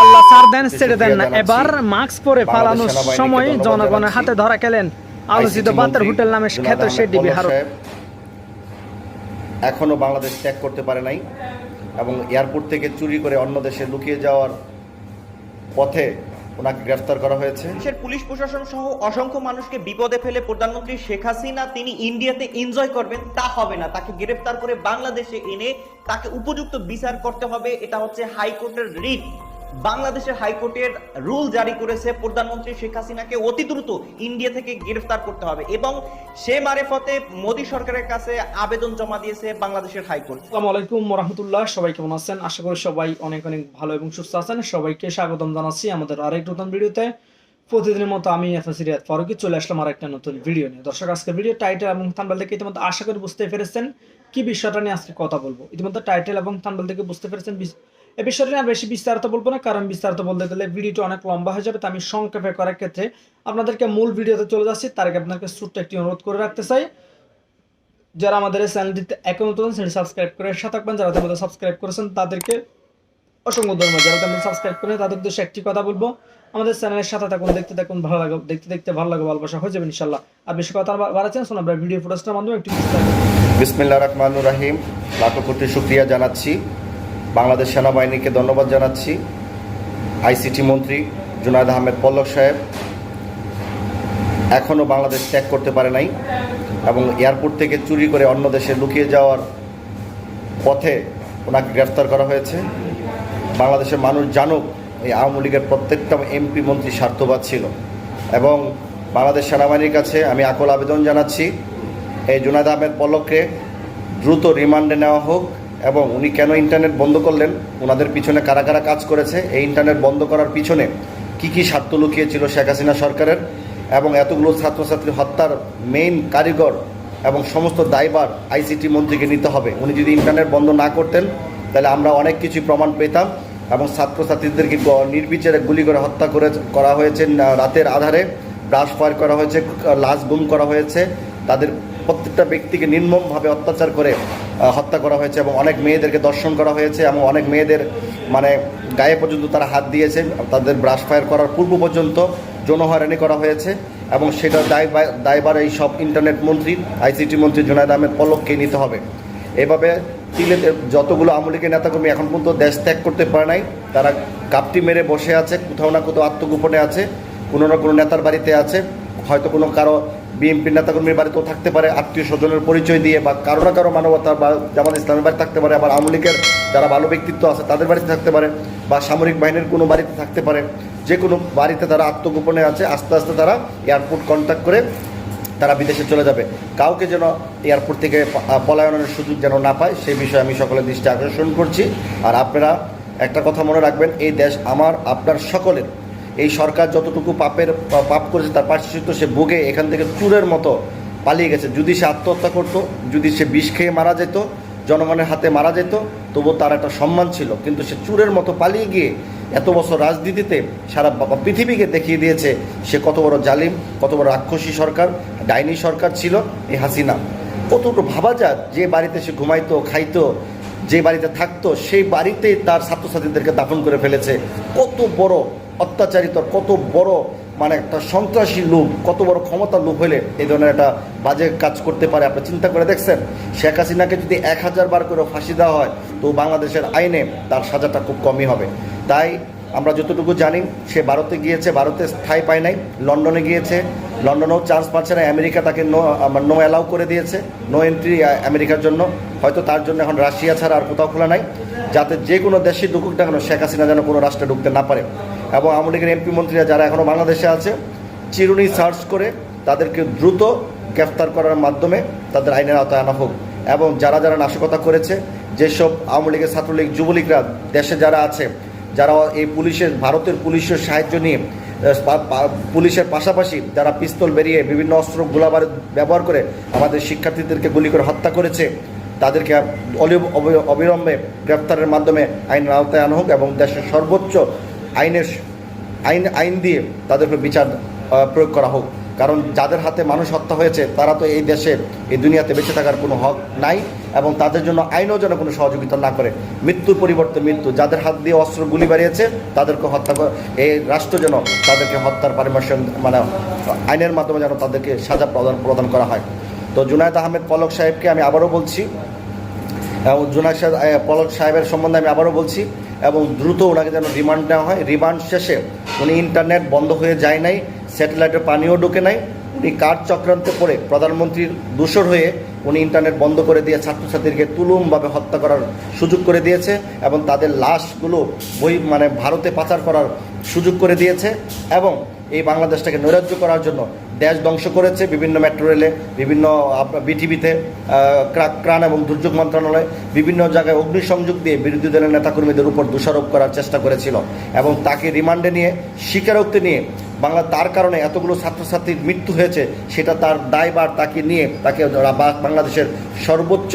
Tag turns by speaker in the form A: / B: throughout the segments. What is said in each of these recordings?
A: আল্লাহ সার দেন ছেড়ে দেন না। এবার মাস্ক পরে পালানোর সময় জনগণের হাতে ধরা খেলেন আলোচিত বাতের হোটেল নামে খ্যাত
B: আহমেদ
A: সে ডিবি
B: পল্লব
A: হারো
B: সাহেব এখনও বাংলাদেশ ত্যাগ করতে পারে নাই এবং এয়ারপোর্ট থেকে চুরি করে অন্য দেশে লুকিয়ে যাওয়ার পথে ওনাকে গ্রেফতার করা হয়েছে।
C: দেশের পুলিশ প্রশাসন সহ অসংখ্য মানুষকে বিপদে ফেলে প্রধানমন্ত্রী শেখ হাসিনা তিনি ইন্ডিয়াতে এনজয় করবেন তা হবে না। তাকে গ্রেফতার করে বাংলাদেশে এনে তাকে উপযুক্ত বিচার করতে হবে এটা হচ্ছে হাইকোর্টের রিট। বাংলাদেশের হাইকোর্টের রুল জারি করেছে প্রধানমন্ত্রী শেখ হাসিনাকে অতি দ্রুত ইন্ডিয়া থেকে গ্রেফতার করতে হবে এবং সে মারেফতে মোদী সরকারের কাছে আবেদন জমা দিয়েছে বাংলাদেশের হাইকোর্ট।
A: আসসালামু আলাইকুম রহমতুল্লাহ সবাই কেমন আছেন? আশা করি সবাই অনেক অনেক ভালো এবং সুস্থ আছেন। সবাইকে স্বাগতম জানাচ্ছি আমাদের আরেক নতুন ভিডিওতে। প্রতিদিনের মতো আমি এফএসিরিয়াত ফারুকি চলে আসলাম আর একটা নতুন ভিডিও নিয়ে। দর্শক আজকে ভিডিও টাইটেল এবং থাম্বেল থেকে ইতিমধ্যে আশা করি বুঝতে পেরেছেন কি বিষয়টা নিয়ে আজকে কথা বলব। ইতিমধ্যে টাইটেল এবং থাম্বেল থেকে বুঝতে পেরেছেন এই বিষয়টা নিয়ে আর বেশি বিস্তারিত বলব না, কারণ বিস্তারিত বলতে গেলে ভিডিওটা অনেক লম্বা হয়ে যাবে, তো আমি সংক্ষেপে করার ক্ষেত্রে আপনাদেরকে মূল ভিডিওতে চলে যাচ্ছি। তার আগে আপনাকে ছোট্ট একটি অনুরোধ করে রাখতে চাই, যারা আমাদের এই চ্যানেলটিতে এখন নতুন সেটি সাবস্ক্রাইব করে সাথে থাকবেন। যারা আমাদের সাবস্ক্রাইব করেছেন, তাদেরকে অসংখ্য ধন্যবাদ। যারা আমাদের সাবস্ক্রাইব করেন, তাদের উদ্দেশ্যে একটি কথা বলব, আমাদের চ্যানেলের সাথে থাকুন, দেখতে থাকুন, ভালো লাগে, দেখতে দেখতে ভালো লাগে ভালোবাসা হয়ে যাবে ইনশাল্লাহ আর বেশি কথা বাড়াচ্ছেন শোনা আমরা ভিডিও ফুটেজটার মাধ্যমে একটু বিস্তারিত।
B: বিসমিল্লা রহমানুর রাহিম। লাখো কোটি জানাচ্ছি। বাংলাদেশ সেনাবাহিনীকে ধন্যবাদ জানাচ্ছি। আইসিটি মন্ত্রী জুনায়দ আহমেদ পল্লব সাহেব এখনও বাংলাদেশ ত্যাগ করতে পারে নাই এবং এয়ারপোর্ট থেকে চুরি করে অন্য দেশে লুকিয়ে যাওয়ার পথে ওনাকে গ্রেফতার করা হয়েছে। বাংলাদেশের মানুষ জানুক এই আওয়ামী লীগের প্রত্যেকটা এমপি মন্ত্রী স্বার্থবাদ ছিল। এবং বাংলাদেশ সেনাবাহিনীর কাছে আমি আকল আবেদন জানাচ্ছি, এই জুনায়দ আহমেদ পলককে দ্রুত রিমান্ডে নেওয়া হোক। এবং উনি কেন ইন্টারনেট বন্ধ করলেন? ওনাদের পিছনে কারা কারা কাজ করেছে? এই ইন্টারনেট বন্ধ করার পিছনে কি কি স্বার্থ লুকিয়েছিল শেখ হাসিনা সরকারের? এবং এতগুলো ছাত্রছাত্রী হত্যার মেইন কারিগর এবং সমস্ত দায়ভার আইসিটি মন্ত্রীকে নিতে হবে। উনি যদি ইন্টারনেট বন্ধ না করতেন, তাহলে আমরা অনেক কিছু প্রমাণ পেতাম এবং ছাত্রছাত্রীদেরকে নির্বিচারে গুলি করে হত্যা করে করা হয়েছে, রাতের আধারে ব্রাশ ফায়ার করা হয়েছে, লাশ গুম করা হয়েছে তাদের প্রত্যেকটা ব্যক্তিকে নির্মমভাবে অত্যাচার করে হত্যা করা হয়েছে এবং অনেক মেয়েদেরকে দর্শন করা হয়েছে এবং অনেক মেয়েদের মানে গায়ে পর্যন্ত তারা হাত দিয়েছে। তাদের ব্রাশ ফায়ার করার পূর্ব পর্যন্ত যৌন হয়রানি করা হয়েছে এবং সেটা দায় দায়বার এই সব ইন্টারনেট মন্ত্রী আইসিটি মন্ত্রী জুনায়দ আহমেদ পলককে নিতে হবে। এভাবে তিলে, যতগুলো লীগের নেতাকর্মী এখন পর্যন্ত দেশ ত্যাগ করতে পারে নাই, তারা কাপটি মেরে বসে আছে, কোথাও না কোথাও আত্মগোপনে আছে, কোনো না কোনো নেতার বাড়িতে আছে, হয়তো কোনো কারও বিএনপির নেতাকর্মীর বাড়িতেও থাকতে পারে, আত্মীয় স্বজনের পরিচয় দিয়ে বা কারও না কারও মানবতার বা জামাত ইসলামের বাড়ি থাকতে পারে, আবার আওয়ামী লীগের যারা ভালো ব্যক্তিত্ব আছে তাদের বাড়িতে থাকতে পারে বা সামরিক বাহিনীর কোনো বাড়িতে থাকতে পারে, যে কোনো বাড়িতে তারা আত্মগোপনে আছে, আস্তে আস্তে তারা এয়ারপোর্ট কন্ট্যাক্ট করে তারা বিদেশে চলে যাবে। কাউকে যেন এয়ারপোর্ট থেকে পলায়নের সুযোগ যেন না পায়, সেই বিষয়ে আমি সকলের দৃষ্টি আকর্ষণ করছি। আর আপনারা একটা কথা মনে রাখবেন, এই দেশ আমার, আপনার সকলের। এই সরকার যতটুকু পাপের, পাপ করেছে তার পার্শ্বিত সে ভোগে এখান থেকে চুরের মতো পালিয়ে গেছে। যদি সে আত্মহত্যা করতো, যদি সে বিষ খেয়ে মারা যেত, জনগণের হাতে মারা যেত, তবুও তার একটা সম্মান ছিল। কিন্তু সে চুরের মতো পালিয়ে গিয়ে এত বছর রাজনীতিতে সারা পৃথিবীকে দেখিয়ে দিয়েছে, সে কত বড় জালিম, কত বড় রাক্ষসী সরকার, ডাইনি সরকার ছিল এই হাসিনা। কতটুকু ভাবা যাক যে বাড়িতে সে ঘুমাইতো, খাইতো, যে বাড়িতে থাকতো, সেই বাড়িতেই তার ছাত্রছাত্রীদেরকে দাফন করে ফেলেছে। কত বড় অত্যাচারিত, কত বড় মানে একটা সন্ত্রাসী লোক, কত বড় ক্ষমতার লোক হলে এই ধরনের একটা বাজে কাজ করতে পারে। আপনি চিন্তা করে দেখছেন, শেখ হাসিনাকে যদি এক হাজার বার করে ফাঁসি দেওয়া হয়, তো বাংলাদেশের আইনে তার সাজাটা খুব কমই হবে। তাই আমরা যতটুকু জানি, সে ভারতে গিয়েছে, ভারতে স্থায়ী পায় নাই, লন্ডনে গিয়েছে। লন্ডনেও চান্স পাচ্ছে না, আমেরিকা তাকে নো নো অ্যালাউ করে দিয়েছে নো এন্ট্রি আমেরিকার জন্য। হয়তো তার জন্য এখন রাশিয়া ছাড়া আর কোথাও খোলা নাই। যাতে যে কোনো দেশে ঢুকুক না কেন, শেখ হাসিনা যেন কোনো রাষ্ট্রে ঢুকতে না পারে। এবং আওয়ামী লীগের এমপি মন্ত্রীরা যারা এখনও বাংলাদেশে আছে, চিরুনি সার্চ করে তাদেরকে দ্রুত গ্রেফতার করার মাধ্যমে তাদের আইনের আওতায় আনা হোক। এবং যারা যারা নাশকতা করেছে, যেসব আওয়ামী লীগের ছাত্রলীগ, যুবলীগরা দেশে যারা আছে, যারা এই পুলিশের, ভারতের পুলিশের সাহায্য নিয়ে পুলিশের পাশাপাশি যারা পিস্তল বেরিয়ে বিভিন্ন অস্ত্র গোলাবারুদ ব্যবহার করে আমাদের শিক্ষার্থীদেরকে গুলি করে হত্যা করেছে তাদেরকে অবিলম্বে গ্রেপ্তারের মাধ্যমে আইনের আওতায় আনা হোক এবং দেশের সর্বোচ্চ আইনের আইন আইন দিয়ে তাদের উপর বিচার প্রয়োগ করা হোক। কারণ যাদের হাতে মানুষ হত্যা হয়েছে, তারা তো এই দেশে, এই দুনিয়াতে বেঁচে থাকার কোনো হক নাই এবং তাদের জন্য আইনও যেন কোনো সহযোগিতা না করে। মৃত্যুর পরিবর্তে মৃত্যু। যাদের হাত দিয়ে অস্ত্র গুলি বাড়িয়েছে, তাদেরকে হত্যা এই রাষ্ট্র যেন তাদেরকে হত্যার পারিমার্শন মানে আইনের মাধ্যমে যেন তাদেরকে সাজা প্রদান প্রদান করা হয়। তো জুনায়দ আহমেদ পলক সাহেবকে আমি আবারও বলছি এবং জুনায়দ পলক সাহেবের সম্বন্ধে আমি আবারও বলছি এবং দ্রুত ওনাকে যেন রিমান্ড নেওয়া হয়। রিমান্ড শেষে উনি ইন্টারনেট বন্ধ হয়ে যায় নাই, স্যাটেলাইটের পানিও ঢুকে নাই, উনি কার চক্রান্তে পড়ে প্রধানমন্ত্রীর দূষর হয়ে উনি ইন্টারনেট বন্ধ করে দিয়ে ছাত্রছাত্রীকে তুলুমভাবে হত্যা করার সুযোগ করে দিয়েছে এবং তাদের লাশগুলো বই মানে ভারতে পাচার করার সুযোগ করে দিয়েছে এবং এই বাংলাদেশটাকে নৈরাজ্য করার জন্য দেশ ধ্বংস করেছে বিভিন্ন মেট্রো রেলে, বিভিন্ন বিটিভিতে ক্রাণ এবং দুর্যোগ মন্ত্রণালয়, বিভিন্ন জায়গায় অগ্নিসংযোগ দিয়ে বিরোধী দলের নেতাকর্মীদের উপর দোষারোপ করার চেষ্টা করেছিল এবং তাকে রিমান্ডে নিয়ে, স্বীকারোক্তি নিয়ে, বাংলা তার কারণে এতগুলো ছাত্রছাত্রীর মৃত্যু হয়েছে, সেটা তার দায়বার তাকে নিয়ে তাকে বাংলাদেশের সর্বোচ্চ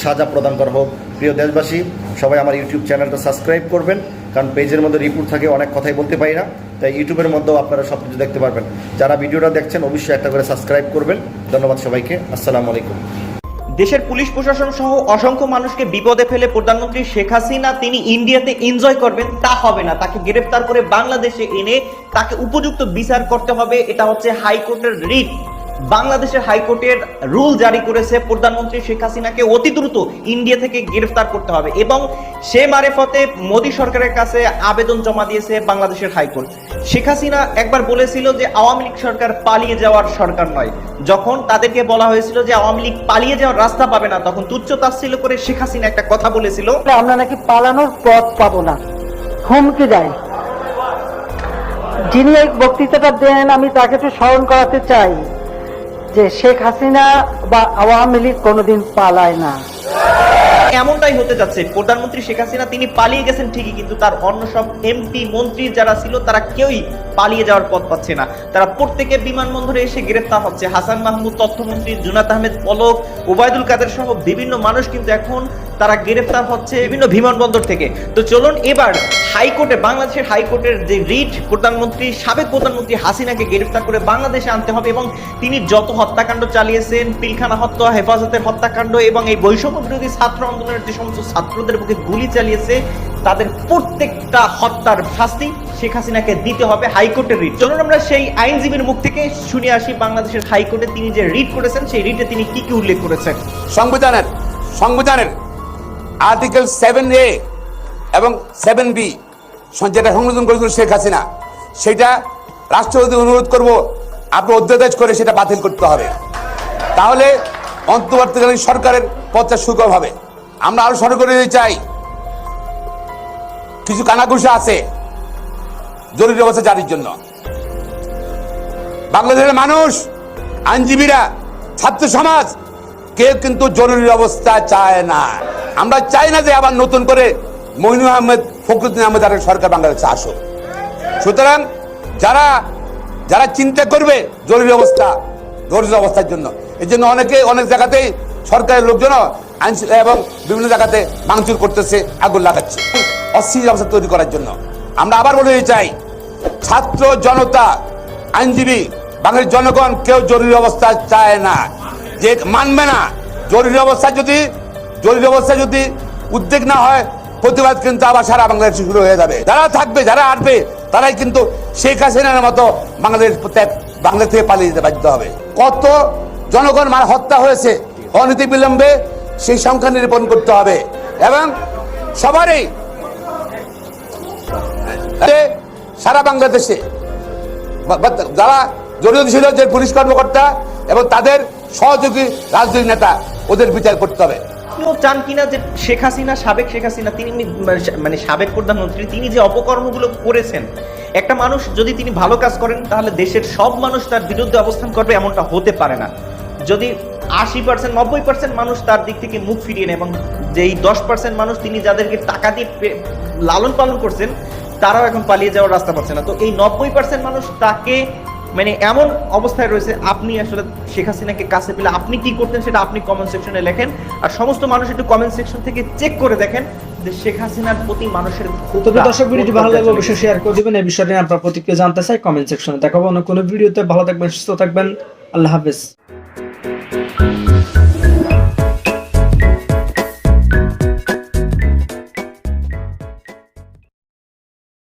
B: সাজা প্রদান করা হোক। প্রিয় দেশবাসী, সবাই আমার ইউটিউব চ্যানেলটা সাবস্ক্রাইব করবেন, কারণ পেজের মধ্যে রিপোর্ট থাকে, অনেক কথাই বলতে পারি না। তাই ইউটিউবের মধ্যেও আপনারা সব কিছু দেখতে পারবেন। যারা ভিডিওটা দেখছেন, অবশ্যই একটা করে সাবস্ক্রাইব করবেন। ধন্যবাদ সবাইকে। আসসালামু আলাইকুম।
C: দেশের পুলিশ, প্রশাসন সহ অসংখ্য মানুষকে বিপদে ফেলে প্রধানমন্ত্রী শেখ হাসিনা, তিনি ইন্ডিয়াতে এনজয় করবেন, তা হবে না। তাকে গ্রেফতার করে বাংলাদেশে এনে তাকে উপযুক্ত বিচার করতে হবে, এটা হচ্ছে হাইকোর্টের রিট। বাংলাদেশের হাইকোর্টের রুল জারি করেছে প্রধানমন্ত্রী শেখ হাসিনাকে অতি দ্রুত ইন্ডিয়া থেকে গ্রেফতার করতে হবে এবং সে মারেফতে মোদী সরকারের কাছে আবেদন জমা দিয়েছে বাংলাদেশের হাইকোর্ট। শেখ হাসিনা একবার বলেছিল যে আওয়ামী লীগ সরকার পালিয়ে যাওয়ার সরকার নয়। যখন তাদেরকে বলা হয়েছিল যে আওয়ামী লীগ পালিয়ে যাওয়ার রাস্তা পাবে না, তখন তুচ্ছ তাচ্ছিল্য করে শেখ হাসিনা একটা কথা বলেছিল।
D: আমরা নাকি পালানোর পথ পাবো না। হুমকি দেয়। যিনি এই বক্তৃতাটা দেন, আমি তাকে একটু স্মরণ করাতে চাই। যে শেখ হাসিনা বা আওয়ামী লীগ কোনোদিন পালায় না।
C: এমনটাই হতে যাচ্ছে। প্রধানমন্ত্রী শেখ হাসিনা, তিনি পালিয়ে গেছেন ঠিকই, কিন্তু তার অন্য সব এমপি, মন্ত্রী যারা ছিল, তারা কেউই পালিয়ে যাওয়ার পথ পাচ্ছে না। তারা প্রত্যেকে বিমানবন্দরে এসে গ্রেফতার হচ্ছে। হাসান মাহমুদ, তথ্যমন্ত্রী জুনাত আহমেদ, পলক, ওবায়দুল কাদের সহ বিভিন্ন মানুষ কিন্তু এখন তারা গ্রেফতার হচ্ছে বিভিন্ন বিমানবন্দর থেকে। তো চলুন এবার হাইকোর্টে, বাংলাদেশের হাইকোর্টের যে রিট, প্রধানমন্ত্রী, সাবেক প্রধানমন্ত্রী হাসিনাকে গ্রেফতার করে বাংলাদেশে আনতে হবে এবং তিনি যত হত্যাকাণ্ড চালিয়েছেন, পিলখানা হত্যা, হেফাজতের হত্যাকাণ্ড এবং এই বৈষম্য বিরোধী ছাত্র আন্দোলনের যে সমস্ত ছাত্রদের বুকে গুলি চালিয়েছে, তাদের প্রত্যেকটা হত্যার শাস্তি শেখ হাসিনাকে দিতে হবে হাইকোর্টের রিট। চলুন আমরা সেই আইনজীবীর মুখ থেকে শুনে আসি বাংলাদেশের হাইকোর্টে তিনি যে রিট করেছেন, সেই রিটে তিনি কি কি উল্লেখ করেছেন?
E: সংবিধানের সংবিধানের আর্টিকেল সেভেন এ এবং সেভেন বি যেটা সংশোধন করেছিল শেখ হাসিনা, সেটা রাষ্ট্রপতি অনুরোধ করব আপনি অধ্যাদেশ করে সেটা বাতিল করতে হবে। তাহলে অন্তর্বর্তীকালীন সরকারের পথটা সুগম হবে। আমরা আরও স্মরণ করে চাই। কিছু কানাঘুষা আছে জরুরি অবস্থা জারির জন্য। বাংলাদেশের মানুষ, আইনজীবীরা, ছাত্র সমাজ কেউ কিন্তু জরুরি অবস্থা চায় না। আমরা চাই না যে আবার নতুন করে মইনু আহমেদ, ফখরুদ্দিন আহমেদ আর সরকার বাংলাদেশে আসুক। সুতরাং যারা যারা চিন্তা করবে জরুরি অবস্থা, জরুরি অবস্থার জন্য এই জন্য অনেকে অনেক জায়গাতেই সরকারের লোকজন আইন এবং বিভিন্ন জায়গাতে ভাঙচুর করতেছে, আগুন লাগাচ্ছে। অস্থির অবস্থা তৈরি করার জন্য। আমরা আবার বলে চাই, ছাত্র জনতা, আইনজীবী বাঙালির জনগণ কেউ জরুরি অবস্থা চায় না। যে মানবে না, জরুরি অবস্থা যদি, জরুরি অবস্থা যদি উদ্বেগ না হয়, প্রতিবাদ কিন্তু আবার সারা বাংলাদেশ শুরু হয়ে যাবে। যারা থাকবে, যারা আসবে তারাই কিন্তু শেখ হাসিনার মতো বাংলাদেশ প্রত্যেক বাংলা থেকে পালিয়ে যেতে বাধ্য হবে। কত জনগণ মানে হত্যা হয়েছে, অনীতি বিলম্বে সেই সংখ্যা নিরূপণ করতে হবে। এবং সবারই সারা বাংলাদেশে যারা জড়িত ছিল যে পুলিশ কর্মকর্তা এবং তাদের সহযোগী রাজনৈতিক নেতা ওদের বিচার করতে হবে।
C: চান কিনা যে শেখ হাসিনা, সাবেক শেখ হাসিনা, তিনি মানে সাবেক প্রধানমন্ত্রী, তিনি যে অপকর্মগুলো করেছেন, একটা মানুষ যদি তিনি ভালো কাজ করেন, তাহলে দেশের সব মানুষ তার বিরুদ্ধে অবস্থান করবে, এমনটা হতে পারে না। যদি আশি পার্সেন্ট নব্বই পার্সেন্ট মানুষ তার দিক থেকে মুখ ফিরিয়ে নেয়, এবং যেই দশ পার্সেন্ট মানুষ তিনি যাদেরকে টাকা দিয়ে লালন পালন করছেন, তারাও এখন পালিয়ে যাওয়ার রাস্তা পাচ্ছে না। তো এই নব্বই পার্সেন্ট মানুষ তাকে মানে এমন অবস্থায় রয়েছে আপনি আসলে শেখ হাসিনাকে কাছে পেলে আপনি কি করতেন সেটা আপনি কমেন্ট সেকশনে লেখেন। আর সমস্ত মানুষ একটু কমেন্ট সেকশন থেকে চেক করে দেখেন যে শেখ হাসিনার প্রতি মানুষের
A: তবে দর্শক ভিডিওটি ভালো লাগলে অবশ্যই শেয়ার করে দিবেন। এই বিষয়টি নিয়ে আপনার প্রতিক্রিয়া জানতে চাই কমেন্ট সেকশনে দেখাবো। অন্য কোনো ভিডিওতে ভালো থাকবেন সুস্থ থাকবেন। আল্লাহ হাফেজ।